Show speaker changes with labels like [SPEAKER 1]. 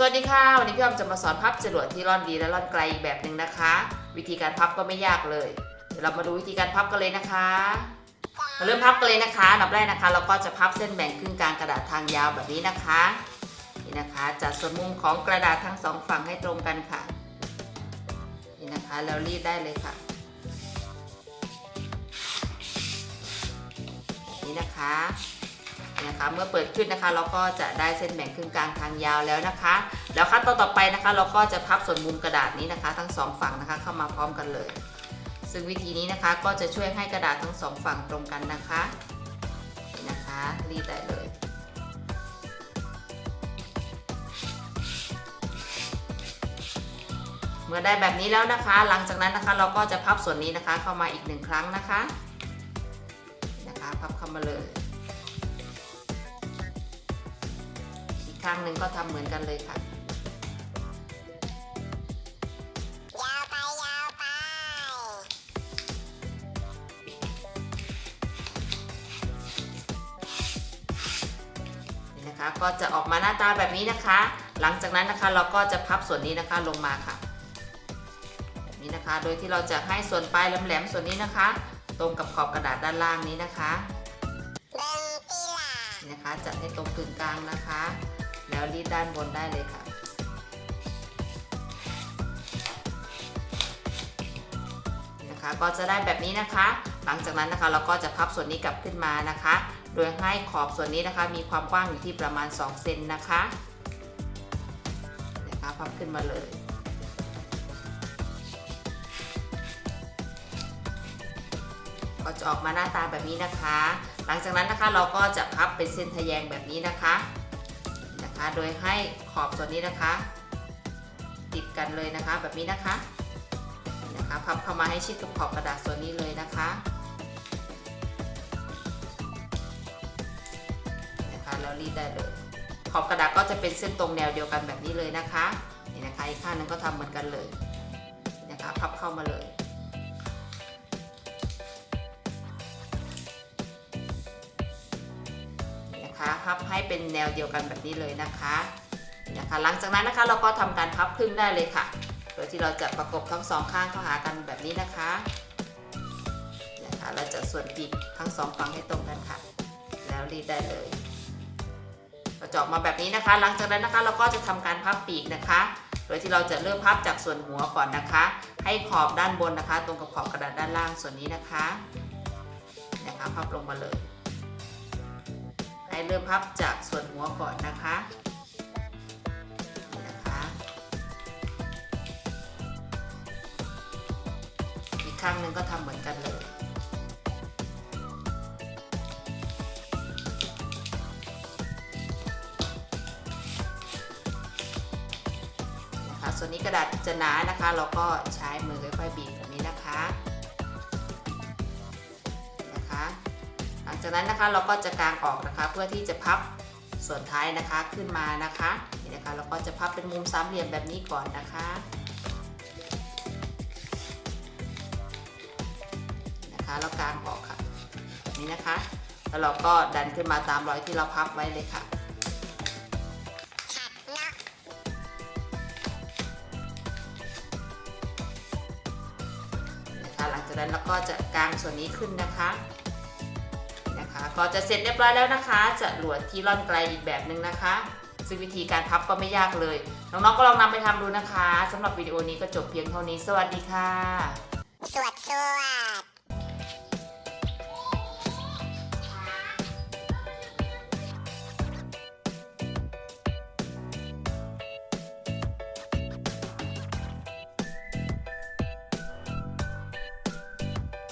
[SPEAKER 1] สวัสดีค่ะ วันนี้พี่ออมจะมาสอนพับจรวดที่ร่อนดีและร่อนไกลอีกแบบหนึ่งนะคะ วิธีการพับก็ไม่ยากเลย เดี๋ยวเรามาดูวิธีการพับกันเลยนะคะมาเริ่มพับกันเลยนะคะนับแรกนะคะ เราก็จะพับเส้นแบ่งครึ่งกลางกระดาษทางยาวแบบนี้นะคะนี่นะคะจัดส่วนมุมของกระดาษทั้งสองฝั่งให้ตรงกันค่ะนี่นะคะแล้วรีดได้เลยค่ะนี้นะคะ นะคะ เมื่อเปิดขึ้นนะคะ เราก็จะได้เส้นแบ่งครึ่งกลางทางยาวแล้วนะคะ แล้วขั้นตอนต่อไปนะคะ เราก็จะพับส่วนมุมกระดาษนี้นะคะ ทั้งสองฝั่งนะคะเข้ามาพร้อมกันเลย ซึ่งวิธีนี้นะคะก็จะช่วยให้กระดาษทั้งสองฝั่งตรงกันนะคะนี่นะคะรีดได้เลยเมื่อได้แบบนี้แล้วนะคะ หลังจากนั้นนะคะเราก็จะพับส่วนนี้นะคะเข้ามาอีกหนึ่งครั้งนะคะ นะคะ พับเข้ามาเลย ข้างหนึ่งก็ทำเหมือนกันเลยค่ะ
[SPEAKER 2] ยาวไปยาวไป
[SPEAKER 1] นี่นะคะ ก็จะออกมาหน้าตาแบบนี้นะคะ หลังจากนั้นนะคะเราก็จะพับส่วนนี้นะคะลงมาค่ะแบบนี้นะคะ โดยที่เราจะให้ส่วนปลายแหลมๆส่วนนี้นะคะ ตรงกับขอบกระดาษด้านล่างนี้นะคะ
[SPEAKER 2] เบิ่งตีหลา
[SPEAKER 1] นี่นะคะจัดให้ตรงกึ่งกลางนะคะ แล้วรีดด้านบนได้เลยค่ะ นะคะ ก็จะได้แบบนี้นะคะ หลังจากนั้นนะคะเราก็จะพับส่วนนี้กลับขึ้นมานะคะ โดยให้ขอบส่วนนี้นะคะ มีความกว้างอยู่ที่ประมาณ 2 เซนนะคะ นะคะ พับขึ้นมาเลยก็จะออกมาหน้าตาแบบนี้นะคะ หลังจากนั้นนะคะเราก็จะพับเป็นเส้นทะแยงแบบนี้นะคะนะคะ โดยให้ขอบส่วนนี้นะคะ ติดกันเลยนะคะ แบบนี้นะคะนะคะพับเข้ามาให้ชิดกับขอบกระดาษส่วนนี้เลยนะคะนะคะแล้วรีดได้เลย ขอบกระดาษก็จะเป็นเส้นตรงแนวเดียวกันแบบนี้เลยนะคะนี่นะคะอีกข้างนึงก็ทำเหมือนกันเลยนะคะพับเข้ามาเลย นะคะพับให้เป็นแนวเดียวกันแบบนี้เลยนะคะนะคะ หลังจากนั้นนะคะเราก็ทำการพับครึ่งได้เลยค่ะ โดยที่เราจะประกบทั้งสองข้างเข้าหากันแบบนี้นะคะนะคะเราจะส่วนปีกทั้งสองฝั่งให้ตรงกันค่ะ แล้วรีดได้เลยเราจอกมาแบบนี้นะคะ หลังจากนั้นนะคะเราก็จะทำการพับปีกนะคะ โดยที่เราจะเริ่มพับจากส่วนหัวก่อนนะคะ ให้ขอบด้านบนนะคะ ตรงกับขอบกระดาษด้านล่างส่วนนี้นะคะนะคะพับลงมาเลย ให้เริ่มพับจากส่วนหัวก่อนนะคะนี่นะคะอีกข้างหนึ่งก็ทำเหมือนกันเลยนะคะส่วนนี้กระดาษจะหนานะคะ เราก็ใช้มือค่อยๆบีบแบบนี้นะคะ จากนั้นนะคะเราก็จะกางออกนะคะ เพื่อที่จะพับส่วนท้ายนะคะขึ้นมานะคะนี่นะคะเราก็จะพับเป็นมุมสามเหลี่ยมแบบนี้ก่อนนะคะนะคะแล้วกางออกค่ะนี้นะคะ แล้วเราก็ดันขึ้นมาตามรอยที่เราพับไว้เลยค่ะ
[SPEAKER 2] นะ
[SPEAKER 1] นะคะหลังจากนั้นเราก็จะกางส่วนนี้ขึ้นนะคะ พอจะเสร็จเรียบร้อยแล้วนะคะ จะหลวดที่ร่อนไกลอีกแบบหนึ่งนะคะ ซึ่งวิธีการพับก็ไม่ยากเลย น้องๆก็ลองนำไปทำดูนะคะสำหรับวิดีโอนี้ก็จบเพียงเท่านี้ สวัสดีค่ะ
[SPEAKER 2] สวดสวด